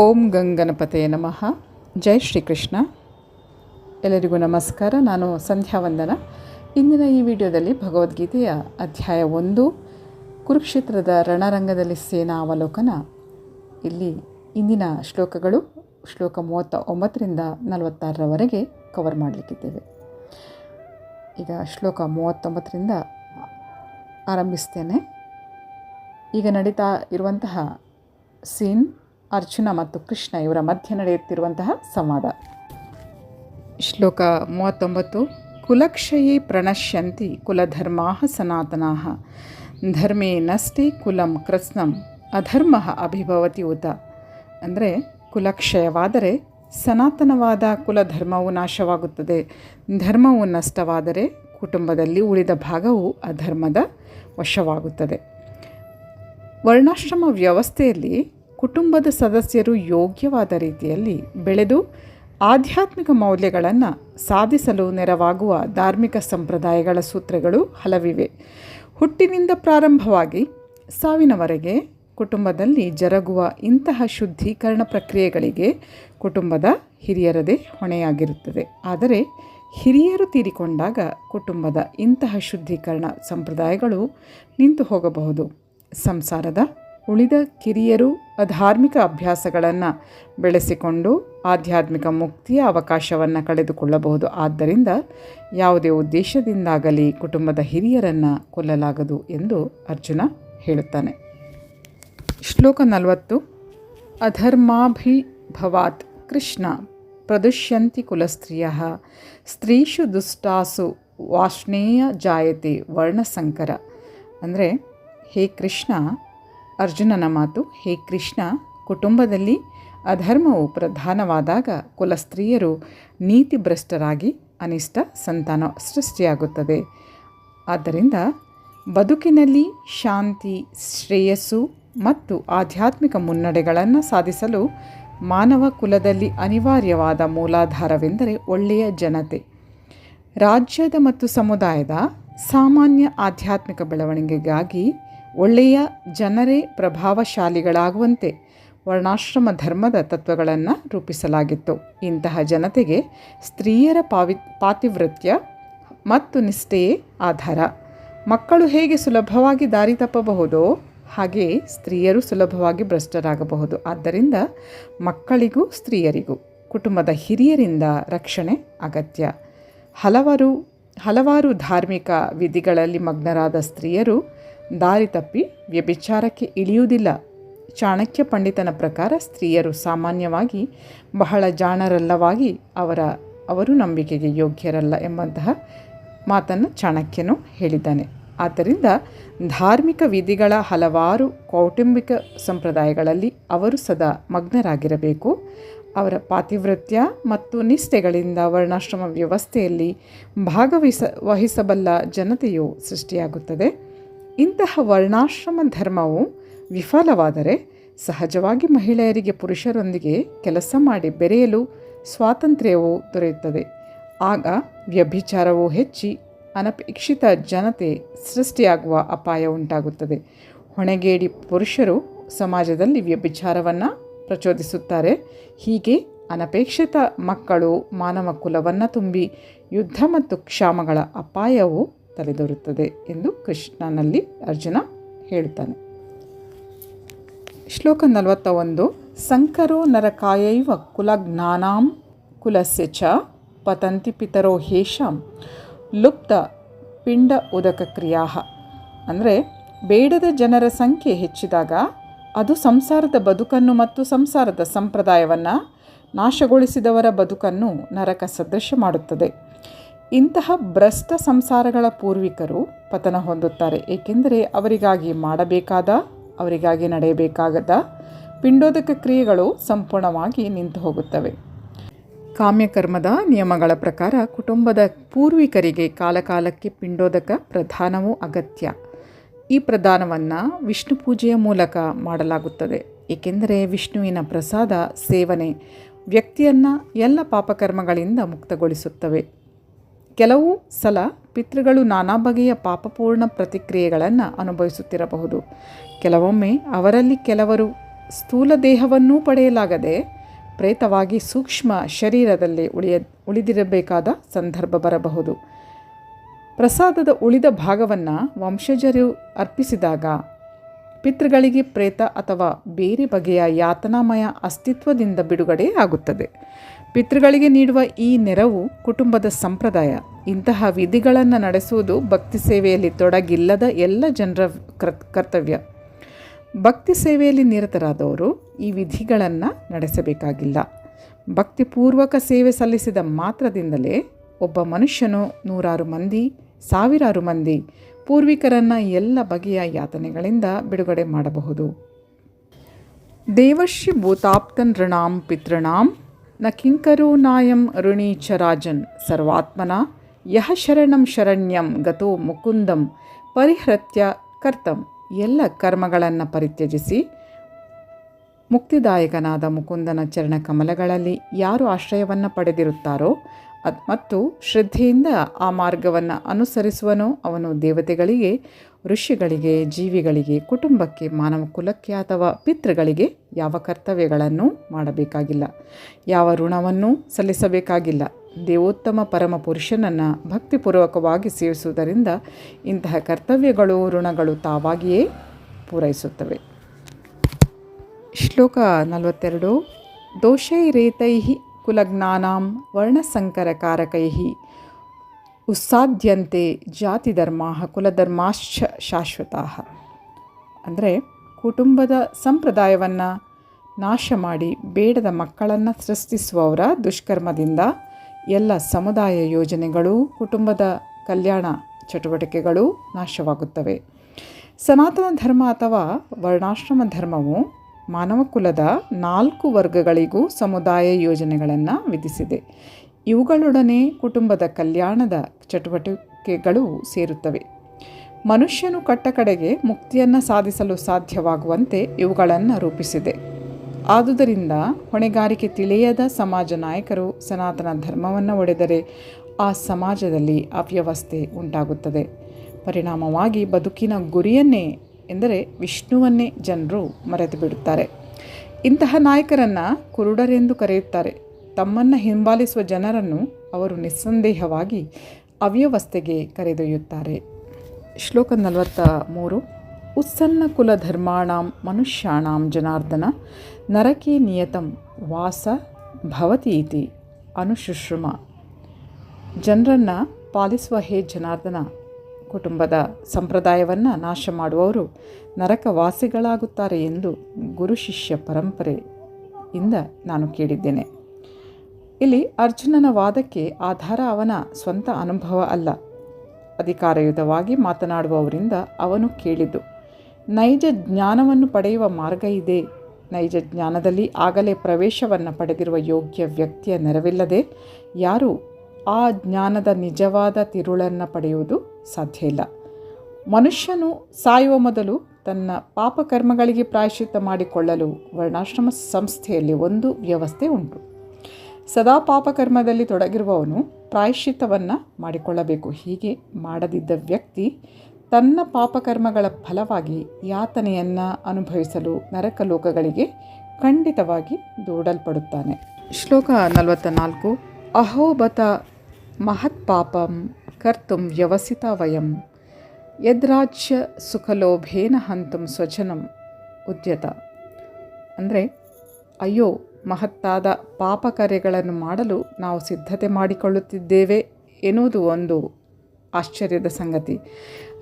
ಓಂ ಗಂಗನಪತೇ ನಮಃ. ಜೈ ಶ್ರೀಕೃಷ್ಣ. ಎಲ್ಲರಿಗೂ ನಮಸ್ಕಾರ. ನಾನು ಸಂಧ್ಯಾ ವಂದನ. ಇಂದಿನ ಈ ವಿಡಿಯೋದಲ್ಲಿ ಭಗವದ್ಗೀತೆಯ ಅಧ್ಯಾಯ ಒಂದು, ಕುರುಕ್ಷೇತ್ರದ ರಣರಂಗದಲ್ಲಿ ಸೇನಾ ಅವಲೋಕನ. ಇಲ್ಲಿ ಇಂದಿನ ಶ್ಲೋಕಗಳು ಶ್ಲೋಕ ಮೂವತ್ತ ಒಂಬತ್ತರಿಂದ ನಲವತ್ತಾರರವರೆಗೆ ಕವರ್ ಮಾಡಲಿಕ್ಕಿದ್ದೇವೆ. ಈಗ ಶ್ಲೋಕ ಮೂವತ್ತೊಂಬತ್ತರಿಂದ ಆರಂಭಿಸ್ತೇನೆ. ಈಗ ನಡೀತಾ ಇರುವಂತಹ ಸೀನ್ ಅರ್ಜುನ ಮತ್ತು ಕೃಷ್ಣ ಇವರ ಮಧ್ಯೆ ನಡೆಯುತ್ತಿರುವಂತಹ ಸಂವಾದ. ಶ್ಲೋಕ ಮೂವತ್ತೊಂಬತ್ತು, ಕುಲಕ್ಷಯೇ ಪ್ರಣಶ್ಯಂತಿ ಕುಲಧರ್ಮಾ ಸನಾತನಾ ಧರ್ಮೇ ನಸ್ತಿ ಕುಲಂ ಕೃತ್ಸ್ನಂ, ಅಧರ್ಮ ಅಭಿಭವತಿ ಉತ. ಅಂದರೆ ಕುಲಕ್ಷಯವಾದರೆ ಸನಾತನವಾದ ಕುಲಧರ್ಮವು ನಾಶವಾಗುತ್ತದೆ, ಧರ್ಮವು ನಷ್ಟವಾದರೆ ಕುಟುಂಬದಲ್ಲಿ ಉಳಿದ ಭಾಗವು ಅಧರ್ಮದ ವಶವಾಗುತ್ತದೆ. ವರ್ಣಾಶ್ರಮ ವ್ಯವಸ್ಥೆಯಲ್ಲಿ ಕುಟುಂಬದ ಸದಸ್ಯರು ಯೋಗ್ಯವಾದ ರೀತಿಯಲ್ಲಿ ಬೆಳೆದು ಆಧ್ಯಾತ್ಮಿಕ ಮೌಲ್ಯಗಳನ್ನು ಸಾಧಿಸಲು ನೆರವಾಗುವ ಧಾರ್ಮಿಕ ಸಂಪ್ರದಾಯಗಳ ಸೂತ್ರಗಳು ಹಲವಿವೆ. ಹುಟ್ಟಿನಿಂದ ಪ್ರಾರಂಭವಾಗಿ ಸಾವಿನವರೆಗೆ ಕುಟುಂಬದಲ್ಲಿ ಜರುಗುವ ಇಂತಹ ಶುದ್ಧೀಕರಣ ಪ್ರಕ್ರಿಯೆಗಳಿಗೆ ಕುಟುಂಬದ ಹಿರಿಯರದೇ ಹೊಣೆಯಾಗಿರುತ್ತದೆ. ಆದರೆ ಹಿರಿಯರು ತೀರಿಕೊಂಡಾಗ ಕುಟುಂಬದ ಇಂತಹ ಶುದ್ಧೀಕರಣ ಸಂಪ್ರದಾಯಗಳು ನಿಂತು ಹೋಗಬಹುದು. ಸಂಸಾರದ ಉಳಿದ ಕಿರಿಯರು ಅಧಾರ್ಮಿಕ ಅಭ್ಯಾಸಗಳನ್ನು ಬೆಳೆಸಿಕೊಂಡು ಆಧ್ಯಾತ್ಮಿಕ ಮುಕ್ತಿಯ ಅವಕಾಶವನ್ನು ಕಳೆದುಕೊಳ್ಳಬಹುದು. ಆದ್ದರಿಂದ ಯಾವುದೇ ಉದ್ದೇಶದಿಂದಾಗಲಿ ಕುಟುಂಬದ ಹಿರಿಯರನ್ನು ಕೊಲ್ಲಲಾಗದು ಎಂದು ಅರ್ಜುನ ಹೇಳುತ್ತಾನೆ. ಶ್ಲೋಕ ನಲವತ್ತು, ಅಧರ್ಮಾಭಿಭವಾತ್ ಕೃಷ್ಣ ಪ್ರದುಷ್ಯಂತಿ ಕುಲಸ್ತ್ರೀಯ, ಸ್ತ್ರೀಷು ದುಷ್ಟಾಸು ವಾಷ್ಣೇಯ ಜಾಯತೆ ವರ್ಣಸಂಕರ. ಅಂದರೆ, ಹೇ ಕೃಷ್ಣ ಅರ್ಜುನನ ಮಾತು, ಹೇ ಕೃಷ್ಣ, ಕುಟುಂಬದಲ್ಲಿ ಅಧರ್ಮವು ಪ್ರಧಾನವಾದಾಗ ಕುಲ ಕುಲಸ್ತ್ರೀಯರು ನೀತಿಭ್ರಷ್ಟರಾಗಿ ಅನಿಷ್ಟ ಸಂತಾನ ಸೃಷ್ಟಿಯಾಗುತ್ತದೆ. ಆದ್ದರಿಂದ ಬದುಕಿನಲ್ಲಿ ಶಾಂತಿ, ಶ್ರೇಯಸ್ಸು ಮತ್ತು ಆಧ್ಯಾತ್ಮಿಕ ಮುನ್ನಡೆಗಳನ್ನು ಸಾಧಿಸಲು ಮಾನವ ಕುಲದಲ್ಲಿ ಅನಿವಾರ್ಯವಾದ ಮೂಲಾಧಾರವೆಂದರೆ ಒಳ್ಳೆಯ ಜನತೆ. ರಾಜ್ಯದ ಮತ್ತು ಸಮುದಾಯದ ಸಾಮಾನ್ಯ ಆಧ್ಯಾತ್ಮಿಕ ಬೆಳವಣಿಗೆಗಾಗಿ ಒಳ್ಳೆಯ ಜನರೇ ಪ್ರಭಾವಶಾಲಿಗಳಾಗುವಂತೆ ವರ್ಣಾಶ್ರಮ ಧರ್ಮದ ತತ್ವಗಳನ್ನು ರೂಪಿಸಲಾಗಿತ್ತು. ಇಂತಹ ಜನತೆಗೆ ಸ್ತ್ರೀಯರ ಪಾವಿ, ಪಾತಿವೃತ್ಯ ಮತ್ತು ನಿಷ್ಠೆಯೇ ಆಧಾರ. ಮಕ್ಕಳು ಹೇಗೆ ಸುಲಭವಾಗಿ ದಾರಿ ತಪ್ಪಬಹುದೋ ಹಾಗೆ ಸ್ತ್ರೀಯರು ಸುಲಭವಾಗಿ ಭ್ರಷ್ಟರಾಗಬಹುದು. ಆದ್ದರಿಂದ ಮಕ್ಕಳಿಗೂ ಸ್ತ್ರೀಯರಿಗೂ, ಕುಟುಂಬದ ಹಿರಿಯರಿಂದ ರಕ್ಷಣೆ ಅಗತ್ಯ. ಹಲವಾರು ಹಲವಾರು ಧಾರ್ಮಿಕ ವಿಧಿಗಳಲ್ಲಿ ಮಗ್ನರಾದ ಸ್ತ್ರೀಯರು ದಾರಿ ತಪ್ಪಿ ವ್ಯಭಿಚಾರಕ್ಕೆ ಇಳಿಯುವುದಿಲ್ಲ. ಚಾಣಕ್ಯ ಪಂಡಿತನ ಪ್ರಕಾರ ಸ್ತ್ರೀಯರು ಸಾಮಾನ್ಯವಾಗಿ ಬಹಳ ಜಾಣರಲ್ಲವಾಗಿ ಅವರ, ಅವರು ನಂಬಿಕೆಗೆ ಯೋಗ್ಯರಲ್ಲ ಎಂಬಂತಹ ಮಾತನ್ನು ಚಾಣಕ್ಯನು ಹೇಳಿದ್ದಾನೆ. ಆದ್ದರಿಂದ ಧಾರ್ಮಿಕ ವಿಧಿಗಳ ಹಲವಾರು ಕೌಟುಂಬಿಕ ಸಂಪ್ರದಾಯಗಳಲ್ಲಿ ಅವರು ಸದಾ ಮಗ್ನರಾಗಿರಬೇಕು. ಅವರ ಪಾತಿವೃತ್ಯ ಮತ್ತು ನಿಷ್ಠೆಗಳಿಂದ ವರ್ಣಾಶ್ರಮ ವ್ಯವಸ್ಥೆಯಲ್ಲಿ ಭಾಗವಹಿಸ, ವಹಿಸಬಲ್ಲ ಜನತೆಯು ಸೃಷ್ಟಿಯಾಗುತ್ತದೆ. ಇಂತಹ ವರ್ಣಾಶ್ರಮ ಧರ್ಮವು ವಿಫಲವಾದರೆ ಸಹಜವಾಗಿ ಮಹಿಳೆಯರಿಗೆ ಪುರುಷರೊಂದಿಗೆ ಕೆಲಸ ಮಾಡಿ ಬೆರೆಯಲು ಸ್ವಾತಂತ್ರ್ಯವು ದೊರೆಯುತ್ತದೆ. ಆಗ ವ್ಯಭಿಚಾರವು ಹೆಚ್ಚಿ ಅನಪೇಕ್ಷಿತ ಜನತೆ ಸೃಷ್ಟಿಯಾಗುವ ಅಪಾಯ ಉಂಟಾಗುತ್ತದೆ. ಹೊಣೆಗೇಡಿ ಪುರುಷರು ಸಮಾಜದಲ್ಲಿ ವ್ಯಭಿಚಾರವನ್ನು ಪ್ರಚೋದಿಸುತ್ತಾರೆ. ಹೀಗೆ ಅನಪೇಕ್ಷಿತ ಮಕ್ಕಳು ಮಾನವ ಕುಲವನ್ನು ತುಂಬಿ ಯುದ್ಧ ಮತ್ತು ಕ್ಷಾಮಗಳ ಅಪಾಯವು ತಲೆದೋರುತ್ತದೆ ಎಂದು ಕೃಷ್ಣನಲ್ಲಿ ಅರ್ಜುನ ಹೇಳ್ತಾನೆ. ಶ್ಲೋಕ ನಲವತ್ತ ಒಂದು ಸಂಕರೋ ನರಕಾಯೈವ ಕುಲಜ್ಞಾನಾಂ ಕುಲಸ್ಯ ಚ ಪತಂತಿ ಪಿತರೋ ಹೇಷಾಂ ಲುಪ್ತ ಪಿಂಡ ಉದಕ ಕ್ರಿಯಾ ಅಂದರೆ ಬೇಡದ ಜನರ ಸಂಖ್ಯೆ ಹೆಚ್ಚಿದಾಗ ಅದು ಸಂಸಾರದ ಬದುಕನ್ನು ಮತ್ತು ಸಂಸಾರದ ಸಂಪ್ರದಾಯವನ್ನು ನಾಶಗೊಳಿಸಿದವರ ಬದುಕನ್ನು ನರಕ ಸದೃಶ ಮಾಡುತ್ತದೆ. ಇಂತಹ ಭ್ರಷ್ಟ ಸಂಸಾರಗಳ ಪೂರ್ವಿಕರು ಪತನ ಹೊಂದುತ್ತಾರೆ. ಏಕೆಂದರೆ ಅವರಿಗಾಗಿ ಮಾಡಬೇಕಾದ, ಅವರಿಗಾಗಿ ನಡೆಯಬೇಕಾಗದ ಪಿಂಡೋದಕ ಕ್ರಿಯೆಗಳು ಸಂಪೂರ್ಣವಾಗಿ ನಿಂತು ಹೋಗುತ್ತವೆ ಕಾಮ್ಯಕರ್ಮದ ನಿಯಮಗಳ ಪ್ರಕಾರ ಕುಟುಂಬದ ಪೂರ್ವಿಕರಿಗೆ ಕಾಲಕಾಲಕ್ಕೆ ಪಿಂಡೋದಕ ಪ್ರಧಾನವೂ ಅಗತ್ಯ. ಈ ಪ್ರಧಾನವನ್ನು ವಿಷ್ಣು ಪೂಜೆಯ ಮೂಲಕ ಮಾಡಲಾಗುತ್ತದೆ. ಏಕೆಂದರೆ ವಿಷ್ಣುವಿನ ಪ್ರಸಾದ, ಸೇವನೆ ವ್ಯಕ್ತಿಯನ್ನು ಎಲ್ಲ ಪಾಪಕರ್ಮಗಳಿಂದ ಮುಕ್ತಗೊಳಿಸುತ್ತವೆ. ಕೆಲವು ಸಲ ಪಿತೃಗಳು ನಾನಾ ಬಗೆಯ ಪಾಪಪೂರ್ಣ ಪ್ರತಿಕ್ರಿಯೆಗಳನ್ನು ಅನುಭವಿಸುತ್ತಿರಬಹುದು. ಕೆಲವೊಮ್ಮೆ ಅವರಲ್ಲಿ ಕೆಲವರು ಸ್ಥೂಲ ದೇಹವನ್ನೂ ಪಡೆಯಲಾಗದೆ ಪ್ರೇತವಾಗಿ ಸೂಕ್ಷ್ಮ ಶರೀರದಲ್ಲಿ ಉಳಿಯ, ಉಳಿದಿರಬೇಕಾದ ಸಂದರ್ಭ ಬರಬಹುದು. ಪ್ರಸಾದದ ಉಳಿದ ಭಾಗವನ್ನು ವಂಶಜರು ಅರ್ಪಿಸಿದಾಗ ಪಿತೃಗಳಿಗೆ ಪ್ರೇತ ಅಥವಾ ಬೇರೆ ಬಗೆಯ ಯಾತನಾಮಯ ಅಸ್ತಿತ್ವದಿಂದ ಬಿಡುಗಡೆ ಆಗುತ್ತದೆ. ಪಿತೃಗಳಿಗೆ ನೀಡುವ ಈ ನೆರವು ಕುಟುಂಬದ ಸಂಪ್ರದಾಯ. ಇಂತಹ ವಿಧಿಗಳನ್ನು ನಡೆಸುವುದು ಭಕ್ತಿ ಸೇವೆಯಲ್ಲಿ ತೊಡಗಿಲ್ಲದ ಎಲ್ಲ ಜನರ ಕರ್ತವ್ಯ. ಭಕ್ತಿ ಸೇವೆಯಲ್ಲಿ ನಿರತರಾದವರು ಈ ವಿಧಿಗಳನ್ನು ನಡೆಸಬೇಕಾಗಿಲ್ಲ. ಭಕ್ತಿಪೂರ್ವಕ ಸೇವೆ ಸಲ್ಲಿಸಿದ ಮಾತ್ರದಿಂದಲೇ ಒಬ್ಬ ಮನುಷ್ಯನು ನೂರಾರು ಮಂದಿ, ಸಾವಿರಾರು ಮಂದಿ ಪೂರ್ವಿಕರನ್ನು ಎಲ್ಲ ಬಗೆಯ ಯಾತನೆಗಳಿಂದ ಬಿಡುಗಡೆ ಮಾಡಬಹುದು. ದೇವಶ್ರೀ ಭೂತಾಪ್ತನ್ ಋಣಾಂ ಪಿತೃಣಾಂ ನ ಕಿಂಕರೋ ನಾಯಂ ಋಣಿ ಚ ರಾಜನ್ ಸರ್ವಾತ್ಮನ ಯಹ ಶರಣಂ ಶರಣ್ಯಂ ಗತೋ ಮುಕುಂದಂ ಪರಿಹೃತ್ಯ ಕರ್ತಂ ಎಲ್ಲ ಕರ್ಮಗಳನ್ನು ಪರಿತ್ಯಜಿಸಿ ಮುಕ್ತಿದಾಯಕನಾದ ಮುಕುಂದನ ಚರಣ ಕಮಲಗಳಲ್ಲಿ ಯಾರು ಆಶ್ರಯವನ್ನು ಪಡೆದಿರುತ್ತಾರೋ ಮತ್ತು ಶ್ರದ್ಧೆಯಿಂದ ಆ ಮಾರ್ಗವನ್ನು ಅನುಸರಿಸುವನೋ ಅವನು ದೇವತೆಗಳಿಗೆ, ಋಷಿಗಳಿಗೆ, ಜೀವಿಗಳಿಗೆ, ಕುಟುಂಬಕ್ಕೆ, ಮಾನವ ಕುಲಕ್ಕೆ ಅಥವಾ ಪಿತೃಗಳಿಗೆ ಯಾವ ಕರ್ತವ್ಯಗಳನ್ನು ಮಾಡಬೇಕಾಗಿಲ್ಲ. ಯಾವ ಋಣವನ್ನೂ ಸಲ್ಲಿಸಬೇಕಾಗಿಲ್ಲ. ದೇವೋತ್ತಮ ಪರಮ ಪುರುಷನನ್ನು ಭಕ್ತಿಪೂರ್ವಕವಾಗಿ ಸೇವಿಸುವುದರಿಂದ ಇಂತಹ ಕರ್ತವ್ಯಗಳು ಋಣಗಳು ತಾವಾಗಿಯೇ ಪೂರೈಸುತ್ತವೆ. ಶ್ಲೋಕ ನಲವತ್ತೆರಡು. ದೋಷೈರೇತೈ ಕುಲಜ್ಞಾನಾಂ ವರ್ಣಸಂಕರಕಾರಕೈ ಜಾತಿ ಜಾತಿಧರ್ಮ ಕುಲಧರ್ಮಾಶ್ಚ ಶಾಶ್ವತ. ಅಂದರೆ ಕುಟುಂಬದ ಸಂಪ್ರದಾಯವನ್ನು ನಾಶ ಮಾಡಿ ಬೇಡದ ಮಕ್ಕಳನ್ನು ಸೃಷ್ಟಿಸುವವರ ದುಷ್ಕರ್ಮದಿಂದ ಎಲ್ಲ ಸಮುದಾಯ ಯೋಜನೆಗಳು, ಕುಟುಂಬದ ಕಲ್ಯಾಣ ಚಟುವಟಿಕೆಗಳು ನಾಶವಾಗುತ್ತವೆ. ಸನಾತನ ಧರ್ಮ ಅಥವಾ ವರ್ಣಾಶ್ರಮ ಧರ್ಮವು ಮಾನವ ಕುಲದ ನಾಲ್ಕು ವರ್ಗಗಳಿಗೂ ಸಮುದಾಯ ಯೋಜನೆಗಳನ್ನು ವಿಧಿಸಿದೆ. ಇವುಗಳೊಡನೆ ಕುಟುಂಬದ ಕಲ್ಯಾಣದ ಚಟುವಟಿಕೆಗಳು ಸೇರುತ್ತವೆ. ಮನುಷ್ಯನು ಕಟ್ಟಕಡೆಗೆ ಮುಕ್ತಿಯನ್ನು ಸಾಧಿಸಲು ಸಾಧ್ಯವಾಗುವಂತೆ ಇವುಗಳನ್ನು ರೂಪಿಸಿದೆ. ಆದುದರಿಂದ ಹೊಣೆಗಾರಿಕೆ ತಿಳಿಯದ ಸಮಾಜ ನಾಯಕರು ಸನಾತನ ಧರ್ಮವನ್ನು ಒಡೆದರೆ ಆ ಸಮಾಜದಲ್ಲಿ ಅವ್ಯವಸ್ಥೆ ಉಂಟಾಗುತ್ತದೆ. ಪರಿಣಾಮವಾಗಿ ಬದುಕಿನ ಗುರಿಯನ್ನೇ ಎಂದರೆ ವಿಷ್ಣುವನ್ನೇ ಜನರು ಮರೆತು ಬಿಡುತ್ತಾರೆ. ಇಂತಹ ನಾಯಕರನ್ನು ಕುರುಡರೆಂದು ಕರೆಯುತ್ತಾರೆ. ತಮ್ಮನ್ನು ಹಿಂಬಾಲಿಸುವ ಜನರನ್ನು ಅವರು ನಿಸ್ಸಂದೇಹವಾಗಿ ಅವ್ಯವಸ್ಥೆಗೆ ಕರೆದೊಯ್ಯುತ್ತಾರೆ. ಶ್ಲೋಕ ನಲವತ್ತ ಮೂರು ಉತ್ಸನ್ನ ಕುಲ ಕುಲಧರ್ಮಾಣಂ ಮನುಷ್ಯಾಣಾಂ ಜನಾರ್ದನ, ನರಕೇ ನಿಯತಂ ವಾಸ ಭವತಿ ಇತಿ ಅನುಶುಶ್ರಮ. ಜನರನ್ನು ಪಾಲಿಸುವ ಹೇ ಜನಾರ್ದನ ಕುಟುಂಬದ ಸಂಪ್ರದಾಯವನ್ನು ನಾಶ ಮಾಡುವವರು ನರಕವಾಸಿಗಳಾಗುತ್ತಾರೆ ಎಂದು ಗುರು ಶಿಷ್ಯ ಪರಂಪರೆಯಿಂದ ನಾನು ಕೇಳಿದ್ದೇನೆ. ಇಲ್ಲಿ ಅರ್ಜುನನ ವಾದಕ್ಕೆ ಆಧಾರ ಅವನ ಸ್ವಂತ ಅನುಭವ ಅಲ್ಲ. ಅಧಿಕಾರಯುತವಾಗಿ ಮಾತನಾಡುವವರಿಂದ ಅವನು ಕೇಳಿದ್ದು, ನೈಜ ಜ್ಞಾನವನ್ನು ಪಡೆಯುವ ಮಾರ್ಗ ಇದೆ. ನೈಜ ಜ್ಞಾನದಲ್ಲಿ ಆಗಲೇ ಪ್ರವೇಶವನ್ನು ಪಡೆದಿರುವ ಯೋಗ್ಯ ವ್ಯಕ್ತಿಯ ನೆರವಿಲ್ಲದೆ ಯಾರು ಆ ಜ್ಞಾನದ ನಿಜವಾದ ತಿರುಳನ್ನು ಪಡೆಯುವುದು ಸಾಧ್ಯ ಇಲ್ಲ. ಮನುಷ್ಯನು ಸಾಯುವ ಮೊದಲು ತನ್ನ ಪಾಪಕರ್ಮಗಳಿಗೆ ಪ್ರಾಯಶ್ಚಿತ್ತ ಮಾಡಿಕೊಳ್ಳಲು ವರ್ಣಾಶ್ರಮ ಸಂಸ್ಥೆಯಲ್ಲಿ ಒಂದು ವ್ಯವಸ್ಥೆ ಉಂಟು. ಸದಾ ಪಾಪಕರ್ಮದಲ್ಲಿ ತೊಡಗಿರುವವನು ಪ್ರಾಯಶ್ಚಿತ್ತವನ್ನು ಮಾಡಿಕೊಳ್ಳಬೇಕು. ಹೀಗೆ ಮಾಡದಿದ್ದ ವ್ಯಕ್ತಿ ತನ್ನ ಪಾಪಕರ್ಮಗಳ ಫಲವಾಗಿ ಯಾತನೆಯನ್ನು ಅನುಭವಿಸಲು ನರಕ ಲೋಕಗಳಿಗೆ ಖಂಡಿತವಾಗಿ ದೂಡಲ್ಪಡುತ್ತಾನೆ. ಶ್ಲೋಕ ನಲವತ್ತ ನಾಲ್ಕು ಅಹೋಬತ ಮಹತ್ಪಾಪಂ ಕರ್ತು ವ್ಯವಸಿತ ವಯಂ ಯದ್ರಾಜ್ಯ ಸುಖಲೋಭೇನ ಹಂತಂ ಸ್ವಜನಂ ಉದ್ಯತ. ಅಂದರೆ, ಅಯ್ಯೋ, ಮಹತ್ತಾದ ಪಾಪ ಕಾರ್ಯಗಳನ್ನು ಮಾಡಲು ನಾವು ಸಿದ್ಧತೆ ಮಾಡಿಕೊಳ್ಳುತ್ತಿದ್ದೇವೆ ಎನ್ನುವುದು ಒಂದು ಆಶ್ಚರ್ಯದ ಸಂಗತಿ.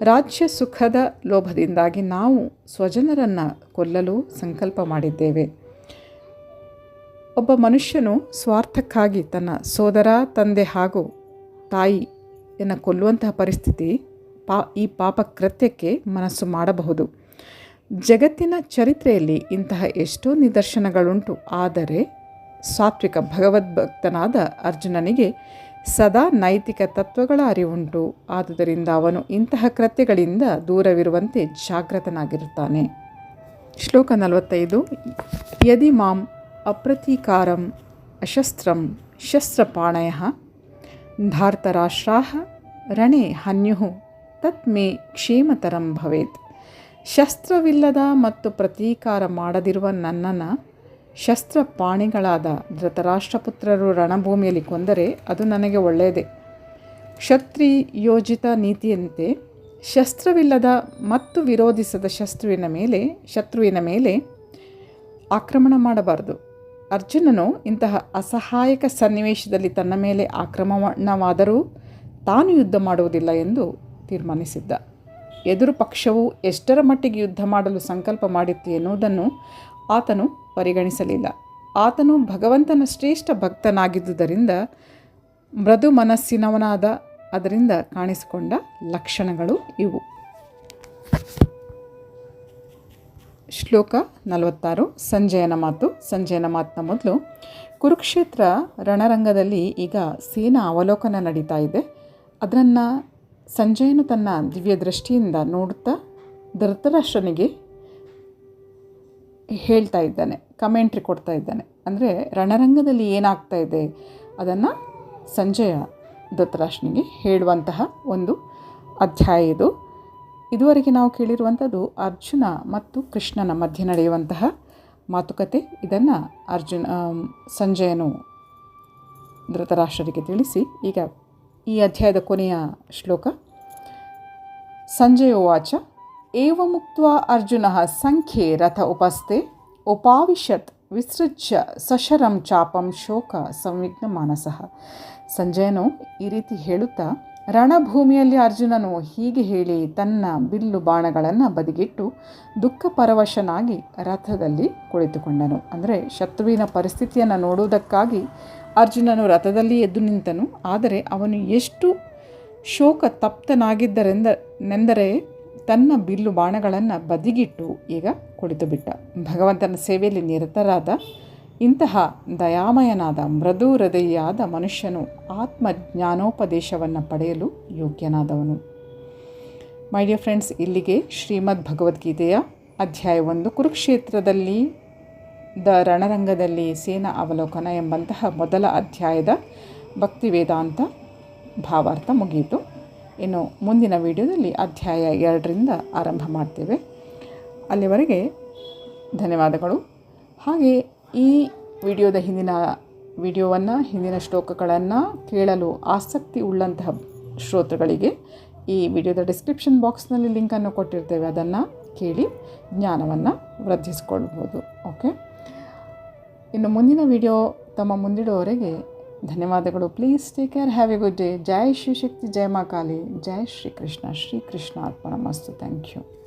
ರಾಜ್ಯ ಸುಖದ ಲೋಭದಿಂದಾಗಿ ನಾವು ಸ್ವಜನರನ್ನು ಕೊಲ್ಲಲು ಸಂಕಲ್ಪ ಮಾಡಿದ್ದೇವೆ. ಒಬ್ಬ ಮನುಷ್ಯನು ಸ್ವಾರ್ಥಕ್ಕಾಗಿ ತನ್ನ ಸೋದರ, ತಂದೆ ಹಾಗೂ ತಾಯಿಯನ್ನು ಕೊಲ್ಲುವಂತಹ ಪರಿಸ್ಥಿತಿ ಪಾ, ಈ ಪಾಪ ಕೃತ್ಯಕ್ಕೆ ಮನಸ್ಸು ಮಾಡಬಹುದು. ಜಗತ್ತಿನ ಚರಿತ್ರೆಯಲ್ಲಿ ಇಂತಹ ಎಷ್ಟೋ ನಿದರ್ಶನಗಳುಂಟು. ಆದರೆ ಸಾತ್ವಿಕ ಭಗವದ್ಭಕ್ತನಾದ ಅರ್ಜುನನಿಗೆ ಸದಾ ನೈತಿಕ ತತ್ವಗಳ ಅರಿವುಂಟು. ಆದುದರಿಂದ ಅವನು ಇಂತಹ ಕೃತ್ಯಗಳಿಂದ ದೂರವಿರುವಂತೆ ಜಾಗೃತನಾಗಿರುತ್ತಾನೆ ಶ್ಲೋಕ ನಲವತ್ತೈದು. ಯದಿ ಮಾಂ ಅಪ್ರತೀಕಾರಂ ಅಶಸ್ತ್ರಂ ಶಸ್ತ್ರಪಾಣಯ ಧಾರ್ತರಾಷ್ಟ್ರಾ ರಣೆ ಹನ್ಯು ತತ್ ಮೇ ಕ್ಷೇಮತರಂ ಭವೇತ್ ಶಸ್ತ್ರವಿಲ್ಲದ ಮತ್ತು ಪ್ರತೀಕಾರ ಮಾಡದಿರುವ ನನ್ನನ್ನು ಶಸ್ತ್ರಪಾಣಿಗಳಾದ ಧೃತರಾಷ್ಟ್ರಪುತ್ರರು ರಣಭೂಮಿಯಲ್ಲಿ ಕೊಂದರೆ ಅದು ನನಗೆ ಒಳ್ಳೆಯದೇ. ಕ್ಷತ್ರಿಯೋಜಿತ ನೀತಿಯಂತೆ ಶಸ್ತ್ರವಿಲ್ಲದ ಮತ್ತು ವಿರೋಧಿಸದ ಶಸ್ತ್ರುವಿನ ಮೇಲೆ, ಶತ್ರುವಿನ ಮೇಲೆ ಆಕ್ರಮಣ ಮಾಡಬಾರದು. ಅರ್ಜುನನು ಇಂತಹ ಅಸಹಾಯಕ ಸನ್ನಿವೇಶದಲ್ಲಿ ತನ್ನ ಮೇಲೆ ಆಕ್ರಮಣವಾದರೂ ತಾನು ಯುದ್ಧ ಮಾಡುವುದಿಲ್ಲ ಎಂದು ತೀರ್ಮಾನಿಸಿದ್ದ. ಎದುರು ಪಕ್ಷವು ಎಷ್ಟರ ಮಟ್ಟಿಗೆ ಯುದ್ಧ ಮಾಡಲು ಸಂಕಲ್ಪ ಮಾಡಿತ್ತು ಎನ್ನುವುದನ್ನು ಆತನು ಪರಿಗಣಿಸಲಿಲ್ಲ. ಆತನು ಭಗವಂತನ ಶ್ರೇಷ್ಠ ಭಕ್ತನಾಗಿದ್ದುದರಿಂದ ಮೃದು ಮನಸ್ಸಿನವನಾದ ಅದರಿಂದ ಕಾಣಿಸಿಕೊಂಡ ಲಕ್ಷಣಗಳು ಇವು. ಶ್ಲೋಕ ನಲವತ್ತಾರು, ಸಂಜಯನ ಮಾತು, ಸಂಜಯನ ಮಾತಿನ ಮೊದಲು. ಕುರುಕ್ಷೇತ್ರ ರಣರಂಗದಲ್ಲಿ ಈಗ ಸೇನಾ ಅವಲೋಕನ ನಡೀತಾ ಇದೆ. ಅದನ್ನು ಸಂಜಯನು ತನ್ನ ದಿವ್ಯ ದೃಷ್ಟಿಯಿಂದ ನೋಡುತ್ತಾ ಧೃತರಾಷ್ಟ್ರನಿಗೆ ಹೇಳ್ತಾ ಇದ್ದಾನೆ ಕಮೆಂಟ್ರಿ ಕೊಡ್ತಾ ಇದ್ದಾನೆ. ಅಂದರೆ ರಣರಂಗದಲ್ಲಿ ಏನಾಗ್ತಾ ಇದೆ, ಅದನ್ನು ಸಂಜಯ ಧೃತರಾಷ್ಟ್ರನಿಗೆ ಹೇಳುವಂತಹ ಒಂದು ಅಧ್ಯಾಯ ಇದು. ಇದುವರೆಗೆ ನಾವು ಕೇಳಿರುವಂಥದ್ದು ಅರ್ಜುನ ಮತ್ತು ಕೃಷ್ಣನ ಮಧ್ಯೆ ನಡೆಯುವಂತಹ ಮಾತುಕತೆ. ಇದನ್ನು ಅರ್ಜುನ ಸಂಜಯನು ಧೃತರಾಷ್ಟ್ರರಿಗೆ ತಿಳಿಸಿ. ಈಗ ಈ ಅಧ್ಯಾಯದ ಕೊನೆಯ ಶ್ಲೋಕ. ಸಂಜಯ ವಾಚ ಏವ ಮುಕ್ತ ಅರ್ಜುನ ಸಂಖ್ಯೆ ರಥ ಉಪಸ್ಥೆ, ಉಪಾವಿಶತ್ ವಿಸೃಜ್ಯ ಸಶರಂ ಚಾಪಂ ಶೋಕ ಸಂವಿಘ್ನ ಮಾನಸಃ. ಸಂಜಯನು ಈ ರೀತಿ ಹೇಳುತ್ತಾ ರಣಭೂಮಿಯಲ್ಲಿ ಅರ್ಜುನನು ಹೀಗೆ ಹೇಳಿ ತನ್ನ ಬಿಲ್ಲು ಬಾಣಗಳನ್ನು ಬದಿಗಿಟ್ಟು ದುಃಖ ಪರವಶನಾಗಿ ರಥದಲ್ಲಿ ಕುಳಿತುಕೊಂಡನು. ಅಂದರೆ ಶತ್ರುವಿನ ಪರಿಸ್ಥಿತಿಯನ್ನು ನೋಡುವುದಕ್ಕಾಗಿ ಅರ್ಜುನನು ರಥದಲ್ಲಿ ಎದ್ದು ನಿಂತನು. ಆದರೆ ಅವನು ಎಷ್ಟು ಶೋಕ ತಪ್ತನಾಗಿದ್ದರೆಂದ ನೆಂದರೆ ತನ್ನ ಬಿಲ್ಲು ಬಾಣಗಳನ್ನು ಬದಿಗಿಟ್ಟು ಈಗ ಕುಳಿತುಬಿಟ್ಟ. ಭಗವಂತನ ಸೇವೆಯಲ್ಲಿ ನಿರತರಾದ ಇಂತಹ ದಯಾಮಯನಾದ ಮೃದು ಹೃದಯಾದ ಮನುಷ್ಯನು ಆತ್ಮ ಜ್ಞಾನೋಪದೇಶವನ್ನು ಪಡೆಯಲು ಯೋಗ್ಯನಾದವನು. ಮೈ ಡಿಯರ್ ಫ್ರೆಂಡ್ಸ್ ಇಲ್ಲಿಗೆ ಶ್ರೀಮದ್ ಭಗವದ್ಗೀತೆಯ ಅಧ್ಯಾಯ ಒಂದು. ಕುರುಕ್ಷೇತ್ರದಲ್ಲಿ ದ ರಣರಂಗದಲ್ಲಿ ಸೇನಾ ಅವಲೋಕನ ಎಂಬಂತಹ ಮೊದಲ ಅಧ್ಯಾಯದ ಭಕ್ತಿ ವೇದಾಂತ ಭಾವಾರ್ಥ ಮುಗಿಯಿತು. ಇನ್ನು ಮುಂದಿನ ವಿಡಿಯೋದಲ್ಲಿ ಅಧ್ಯಾಯ ಎರಡರಿಂದ ಆರಂಭ ಮಾಡ್ತೇವೆ. ಅಲ್ಲಿವರೆಗೆ ಧನ್ಯವಾದಗಳು. ಹಾಗೆ ಈ ವಿಡಿಯೋದ ಹಿಂದಿನ ವಿಡಿಯೋವನ್ನು, ಹಿಂದಿನ ಶ್ಲೋಕಗಳನ್ನು ಕೇಳಲು ಆಸಕ್ತಿ ಉಳ್ಳಂತಹ ಶ್ರೋತೃಗಳಿಗೆ ಈ ವಿಡಿಯೋದ ಡಿಸ್ಕ್ರಿಪ್ಷನ್ ಬಾಕ್ಸ್ನಲ್ಲಿ ಲಿಂಕನ್ನು ಕೊಟ್ಟಿರ್ತೇವೆ. ಅದನ್ನು ಕೇಳಿ ಜ್ಞಾನವನ್ನು ವೃದ್ಧಿಸಿಕೊಳ್ಬೋದು ಓಕೆ ಇನ್ನು ಮುಂದಿನ ವಿಡಿಯೋ ತಮ್ಮ ಮುಂದಿಡುವವರೆಗೆ ಧನ್ಯವಾದಗಳು. Please take care have a good day ಜೈ ಶಕ್ತಿ. ಜಯ ಮಾ ಕಾಲಿ. ಜೈ ಶ್ರೀಕೃಷ್ಣ. ಶ್ರೀಕೃಷ್ಣ ಅರ್ಪಣ. ಮಸ್ತು. Thank you